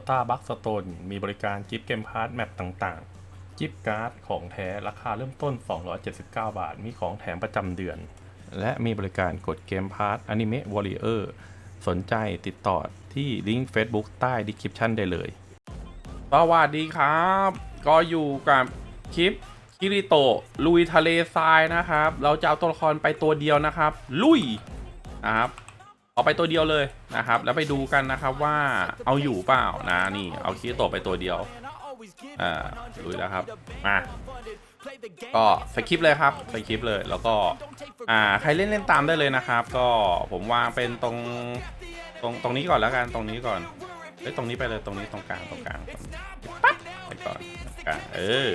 Star b u c k Stone มีบริการกิฟต์เกมพาร์ทแมปต่างๆ กิฟต์การ์ดของแท้ราคาเริ่มต้น 279 บาท มีของแถมประจำเดือน และมีบริการกดเกมพาร์ทอนิเมะวอริเออร์สนใจติดต่อที่ลิงก์ Facebook ใต้ดีคริปชันได้เลย สวัสดีครับ ก็อยู่กับคลิปคิริโตะลุยทะเลทรายนะครับ เราจะเอาตัวละครไปตัวเดียวนะครับ ลุยนะครับ เอาไปตัวเดียวเลยนะครับ แล้วไปดูกันนะครับว่าเอาอยู่เปล่านะนี่ เอาคิริโตไปตัวเดียวอ่าลุยแล้วครับมาก็สคริปเลยครับสคริปเลยแล้วก็อ่าใครเล่นเล่นตามได้เลยนะครับ ก็ผมวางเป็นตรงตรงตรงนี้ก่อนแล้วกันตรงนี้ก่อนเอ้ยตรงนี้ไปเลยตรงนี้ตรงกลางตรงกลางปั๊บไปก่อนกลางเออ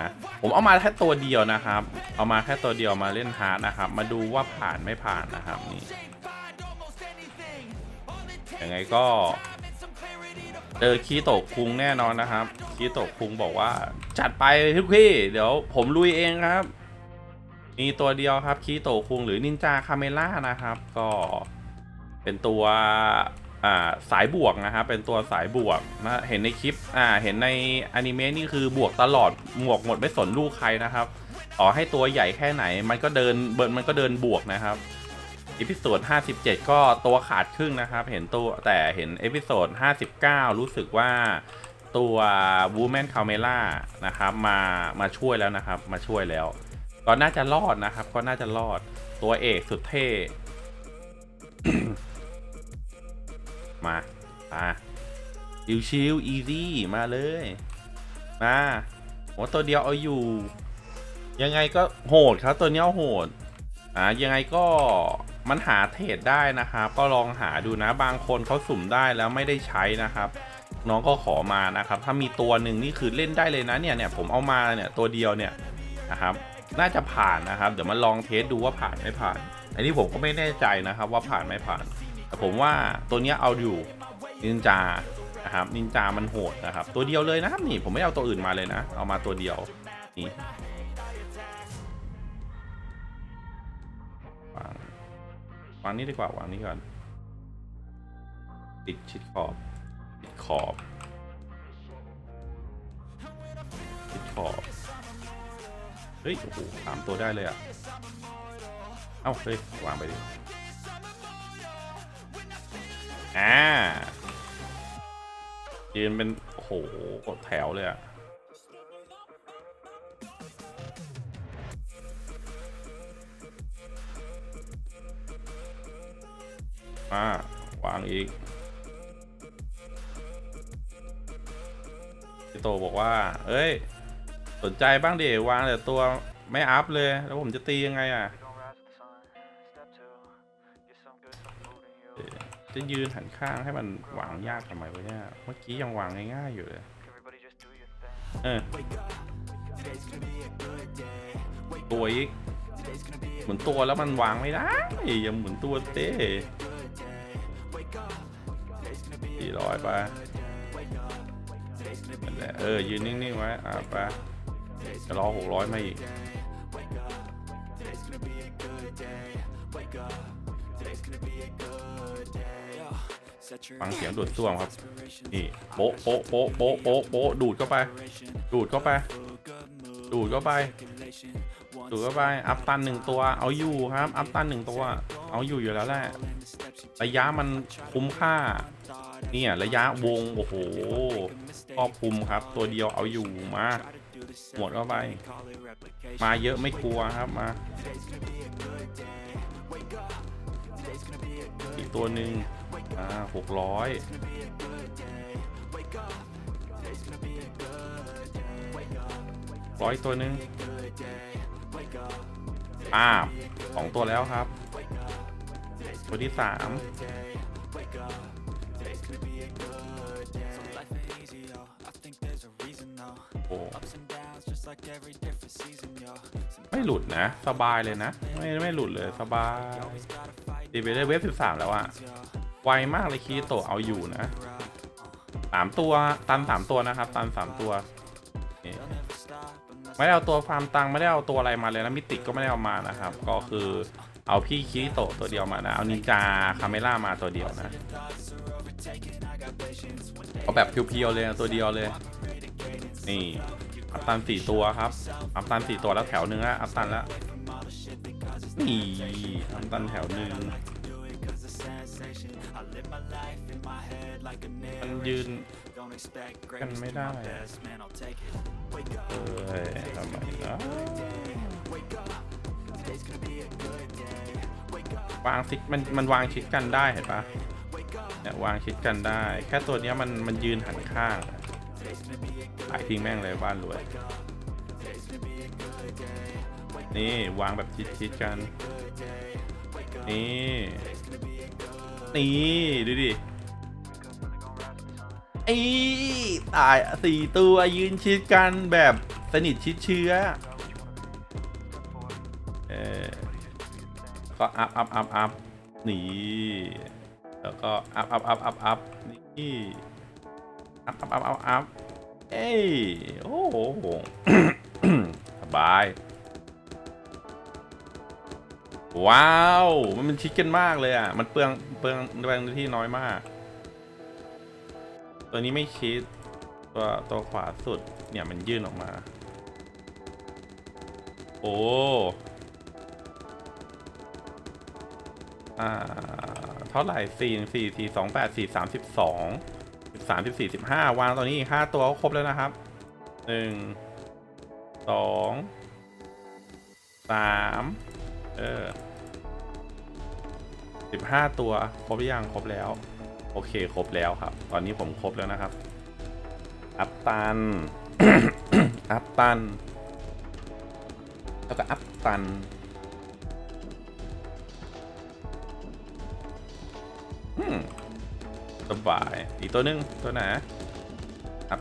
นะผมเอามาแค่ตัวเดียวนะครับ เอามาแค่ตัวเดียวมาเล่นฮาร์ดนะครับ มาดูว่าผ่านไม่ผ่านนะครับนี่ ยังไงก็ เจอคีโตะคุงแน่นอนนะครับ คีโตะคุงบอกว่า จัดไปทุกพี่ เดี๋ยวผมลุยเองครับ มีตัวเดียวครับ คีโตะคุงหรือนินจาคาเมล่านะครับ ก็เป็นตัวสายบวกนะครับเป็นตัวสายบวกนะเห็นในคลิปอ่าเห็นในอนิเมะนี่คือบวกตลอดหมวกหมดไม่สนลูกใครนะครับต่อให้ตัวใหญ่แค่ไหน มันก็เดินเบิร์นมันก็เดินบวกนะครับ อีพิโซด57 ก็ตัวขาดครึ่งนะครับ เห็นตัวแต่เห็นเอพิโซด59 รู้สึกว่าตัว Woman c a m e l a นะครับมามาช่วยแล้วนะครับ มาช่วยแล้ว ก็น่าจะรอดนะครับ ก็น่าจะรอดตัวเอกสุดเท่ มามาชิวชิวอีซี่มาเลย มาโหตัวเดียวเอาอยู่ ยังไงก็โหดครับตัวเนี้ยโหดอ่ายังไงก็ มันหาเทรดได้นะครับ ก็ลองหาดูนะบางคนเขาสุ่มได้แล้วไม่ได้ใช้นะครับ น้องก็ขอมานะครับ ถ้ามีตัวหนึ่งนี่คือเล่นได้เลยนะเนี่ยเนี่ยผมเอามาเนี่ยตัวเดียวเนี่ยนะครับ น่าจะผ่านนะครับ เดี๋ยวมาลองเทสดูว่าผ่านไม่ผ่าน อันนี้ผมก็ไม่แน่ใจนะครับ ว่าผ่านไม่ผ่าน แต่ผมว่าตัวนี้เอาอยู่นินจานะครับนินจามันโหดนะครับ ตัวเดียวเลยนะครับนี่ผมไม่เอาตัวอื่นมาเลยนะ เอามาตัวเดียวนี่ วางนี้ดีกว่าวางนี้ก่อน ติดชิดขอบ ติดขอบ ติดขอบ เฮ้ย โอ้โหสามตัวได้เลยอะ เอ้า เฮ้ย วางไปดิอ่ายืนเป็น โอ้โหกดแถวเลยอะ มาวางอีกโตบอกว่า เอ้ย สนใจบ้างเดี๋ยววางแต่ตัวไม่อัพเลย แล้วผมจะตียังไงอะ จะยืนหันข้างให้มันวางยากทำไมวะเนี่ย เมื่อกี้ยังวางง่ายๆอยู่เลย เออ ตัวอีก เหมุนตัวแล้วมันวางไม่ได้ ยังเหมุนตัวเต้ สี่ร้อยไปนั่นแหละเออ ยืนนิ่งๆไว้ อะไปจะรอหกร้อยมาอีก ฟังเสียงดูดซ่วมครับ นี่โป๊ะโป๊ะโป๊ะโป๊ะโป๊ะโป๊ะดูดเข้าไป ดูดเข้าไป ดูดเข้าไป ดูดเข้าไป อัพตันหนึ่งตัว เอาอยู่ครับ อัพตันหนึ่งตัว เอาอยู่อยู่แล้วแหละ ระยะมันคุ้มค่า เนี่ยระยะวง โอ้โหครอบคลุมครับ ตัวเดียวเอาอยู่มาหมดเข้าไป มาเยอะไม่กลัวครับมา อีกตัวหนึ่งอ่าหกร้อยร้อยตัวหนึ่งอ่าสองตัวแล้วครับ ตัวที่สาม ไม่หลุดนะ สบายเลยนะ ไม่ไม่หลุดเลยสบายตีไปได้เวฟสิบสามแล้วอะไวมากเลยคีโตะเอาอยู่นะสามตัวตันสามตัวนะครับ ตันสามตัวนี่ไม่ได้เอาตัวฟาร์มตังไม่ได้เอาตัวอะไรมาเลยนะมิติกก็ไม่ได้เอามานะครับ ก็คือเอาพี่คีโตะตัวเดียวมานะ เอานินจาคาเมล่ามาตัวเดียวนะเอาแบบเพียวๆเลยอะตัวเดียวเลย นี่ อัพตันสี่ตัวครับ อัพตันสี่ตัวแล้วแถวหนึ่งละอัพตันแล้วนี่อัพตันแถวหนึ่งมันยืนกันไม่ได้เอ้ยทำไมนะวางชิดมันมันวางชิดกันได้เห็นปะเนี่ยวางชิดกันได้ แค่ตัวเนี้ยมันมันยืนหันข้าง ขายทิ้งแม่งเลยบ้านรวย นี่วางแบบชิดๆกัน นี่ นี่ดูดิไอ้ตายสี่ตัวยืนชิดกันแบบสนิทชิดเชื้อ เออก็อัพอัพอัพอัพนี่ แล้วก็อัพอัพอัพอัพอัพนี่ อัพอัพอัพอัพอัพเอ้ยโอ้โหสบาย ว้าว มันเป็นชิคเก้นมากเลยอะ มันเปลืองเปลืองเปลืองที่น้อยมาก ตัวนี้ไม่ชิด ตัวตัวขวาสุดเนี่ยมันยื่นออกมา โอ้อ่า เท่าไหร่สี่สี่สี่สองแปดสี่สามสิบสอง สามสิบสี่สิบห้าวางตัวนี้อีกห้าตัวก็ครบแล้วนะครับหนึ่งสองสามเออสิบห้าตัวครบหรือยังครบแล้ว โอเคครบแล้วครับ ตอนนี้ผมครบแล้วนะครับ อัพตัน อัพตัน แล้วก็อัพตัน สบาย อีกตัวหนึง ตัวไหนอัพ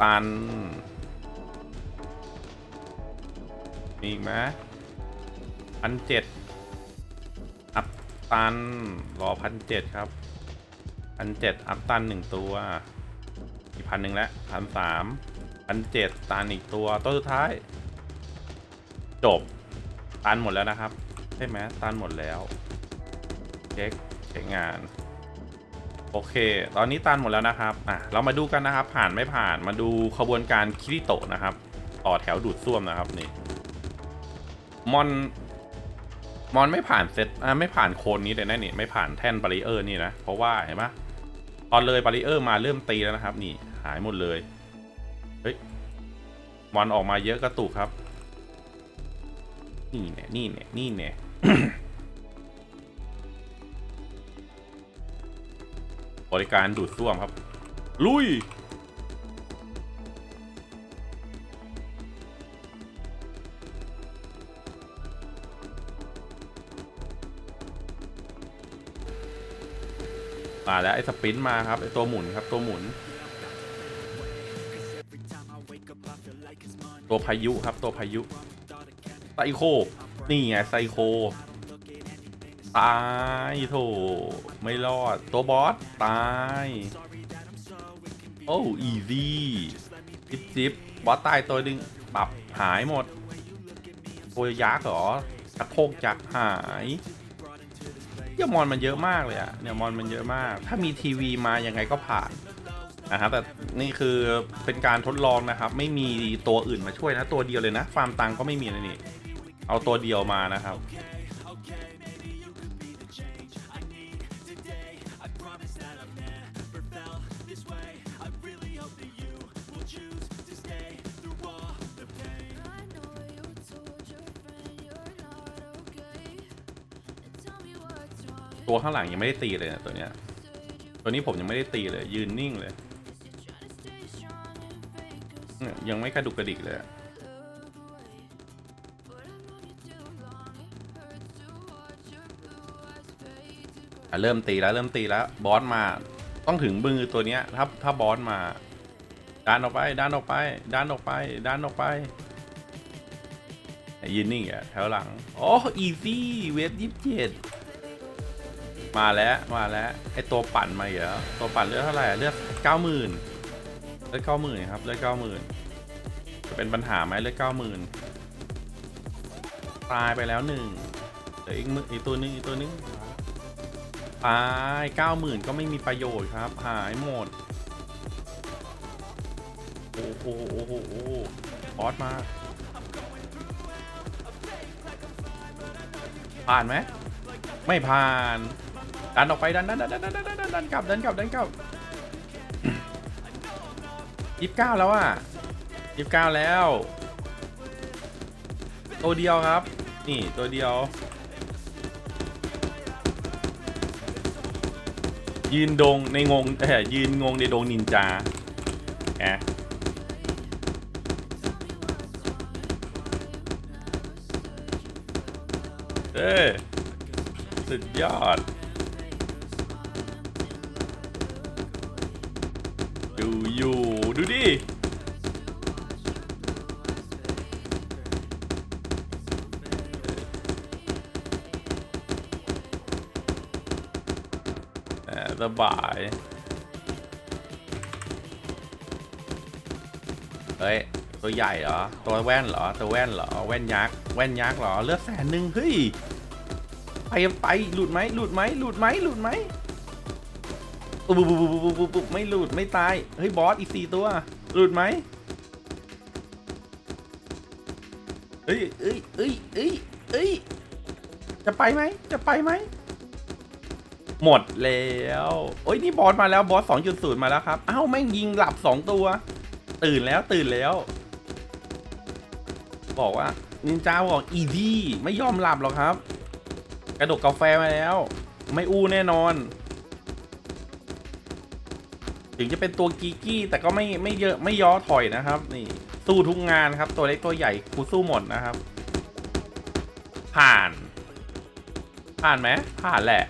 ตัน มีอีกไหมพันเจ็ดอัพตัน รอพันเจ็ดครับพันเจ็ดอัพตันหนึ่งตัว อีกพันหนึ่งแล้วพันสามพันเจ็ดตันอีกตัว ตัวสุดท้าย จบ ตันหมดแล้วนะครับ ใช่ไหมตันหมดแล้ว เช็คเช็คงาน โอเค ตอนนี้ตันหมดแล้วนะครับ อะ เรามาดูกันนะครับ ผ่านไม่ผ่าน มาดูขบวนการคิริโตะนะครับ ต่อแถวดูดซ่วมนะครับนี่ มอน มอนไม่ผ่านเซตอะไม่ผ่านโคนนี้เลยนะนี่ ไม่ผ่านแท่นบาริเออร์นี่นะ เพราะว่าเห็นปะตอนเลยบาริเออร์มาเริ่มตีแล้วนะครับ นี่ หายหมดเลย เฮ้ย มอนออกมาเยอะกระตุกครับ นี่เนี่ยนี่เนี่ยนี่เนี่ย บริการดูดซ่วมครับ ลุย มาแล้ว ไอ้สปินมาครับ ไอ้ตัวหมุนครับ ตัวหมุน ตัวพายุครับ ตัวพายุไซโค นี่ไงไซโค ตายโถไม่รอด ตัวบอส ตาย โอ้อีซี่จิบจิบบอสตายตัวหนึ่งปรับหายหมดตัวยักษ์เหรอชักโคกยักหายเนี่ยมอนมันเยอะมากเลยอะเนี่ยมอนมันเยอะมาก ถ้ามีทีวีมายังไงก็ผ่านนะครับแต่นี่คือเป็นการทดลองนะครับ ไม่มีตัวอื่นมาช่วยนะ ตัวเดียวเลยนะ ฟาร์มตังก็ไม่มีนะนี่ เอาตัวเดียวมานะครับ ตัวข้างหลังยังไม่ได้ตีเลยนะตัวเนี้ย ตัวนี้ผมยังไม่ได้ตีเลย ยืนนิ่งเลย ยังไม่กระดุกกระดิกเลยอะเริ่มตีแล้วเริ่มตีแล้วบอสมาต้องถึงมือตัวเนี้ยถ้าถ้าบอสมาดันออกไปดันออกไปดันออกไปดันออกไปยยืนนิ่งอะแถวหลัง โอ้อีซี่เวฟยี่สิบเจ็ด มาแล้วมาแล้วไอตัวปั่นมาอีกแล้วตัวปั่นเลือดเท่าไหร่เลือดเก้าหมื่นเลือดเก้าหมื่นครับเลือดเก้าหมื่นจะเป็นปัญหาไหมเลือดเก้าหมื่นตายไปแล้วหนึ่งเหลืออีกมืออีกตัวนึงอีกตัวนึงตายเก้าหมื่นก็ไม่มีประโยชน์ครับหายหมดโอ้โหโอ้โหโอ้โหบอสมาผ่านไหมไม่ผ่าน ดันออกไปดันดันดันดันดันดันดันกลับดันกลับดันกลับยี่สิบเก้าแล้วอะยี่สิบเก้าแล้ว ตัวเดียวครับ นี่ตัวเดียว ยืนดงในงงเอ่ยืนงงในดงนินจาแะเออสุดยอด ดูอยู่ ดูดิแหมสบาย เฮ้ย ตัวใหญ่เหรอ ตัวแว่นเหรอ ตัวแว่นเหรอ แว่นยักษ์ แว่นยักษ์เหรอ เลือดแสนหนึ่งเฮ้ย ไปไป หลุดไหมหลุดไหมหลุดไหมหลุดไหม ปุ๊บปุ๊บปุ๊บปุ๊บปุ๊บปุ๊บไม่หลุดไม่ตาย เฮ้ยบอสอีกสี่ตัว หลุดไหมเอ้ยเอ้ยเอ้ยเอ้ยเอ้ยจะไปไหมจะไปไหมหมดแล้วโอ้ยนี่บอสมาแล้วบอส2.0มาแล้วครับอ้าวแม่งยิงหลับ2ตัว ตื่นแล้วตื่นแล้ว บอกว่านินจาบอกอีดี้ไม่ยอมหลับหรอกครับ กระดกกาแฟมาแล้ว ไม่อู้แน่นอน ถึงจะเป็นตัวกีกี้แต่ก็ไม่ไม่เยอะไม่ย่อถอยนะครับ นี่สู้ทุกงานครับตัวเล็กตัวใหญ่กูสู้หมดนะครับ ผ่าน ผ่านไหมผ่านแหละ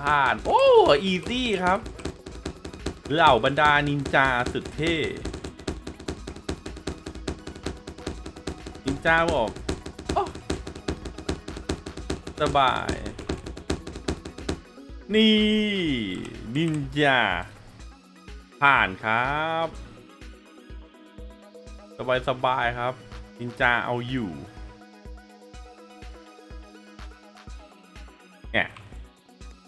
ผ่าน โอ้อีซี่ครับ เหล่าบรรดานินจาสุดเท่นินจาบอกโอ้สบาย นี่นินจา ผ่านครับ สบายสบายครับนินจาเอาอยู่เนี่ย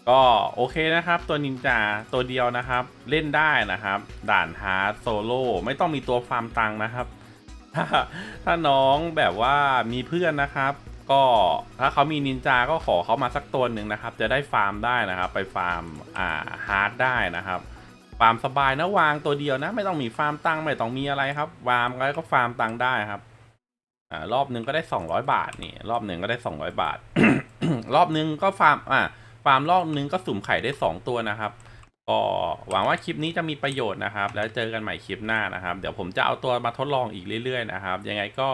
ก็โอเคนะครับตัวนินจาตัวเดียวนะครับ เล่นได้นะครับ ด่านฮาร์ดโซโล่ไม่ต้องมีตัวฟาร์มตังนะครับถ้าถ้าน้องแบบว่ามีเพื่อนนะครับ ก็ถ้าเขามีนินจา ก็ขอเขามาสักตัวหนึ่งนะครับ จะได้ฟาร์มได้นะครับ ไปฟาร์มอ่าฮาร์ดได้นะครับ ฟาร์มสบายนะวางตัวเดียวนะ ไม่ต้องมีฟาร์มตังค์ไม่ต้องมีอะไรครับวางแล้วก็ฟาร์มตังค์ได้ครับอ่ารอบหนึ่งก็ได้200บาทนี่ รอบหนึ่งก็ได้200บาท รอบหนึ่งก็ฟาร์มอ่าฟาร์มรอบหนึ่งก็สุ่มไข่ได้2ตัวนะครับก็หวังว่าคลิปนี้จะมีประโยชน์นะครับ แล้วเจอกันใหม่คลิปหน้านะครับ เดี๋ยวผมจะเอาตัวมาทดลองอีกเรื่อยๆนะครับ ยังไงก็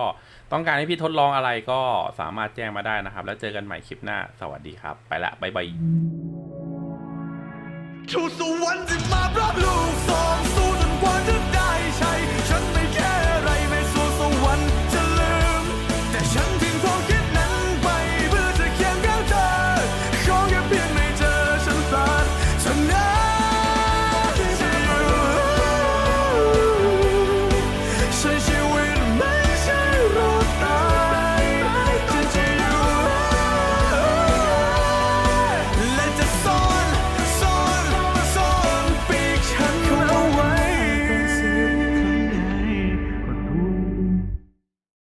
ต้องการให้พี่ทดลองอะไรก็สามารถแจ้งมาได้นะครับ แล้วเจอกันใหม่คลิปหน้า สวัสดีครับ ไปละบ๊ายบาย ชูสวรรค์สิมารับลูกสองสู้จนกว่าจะได้ใช้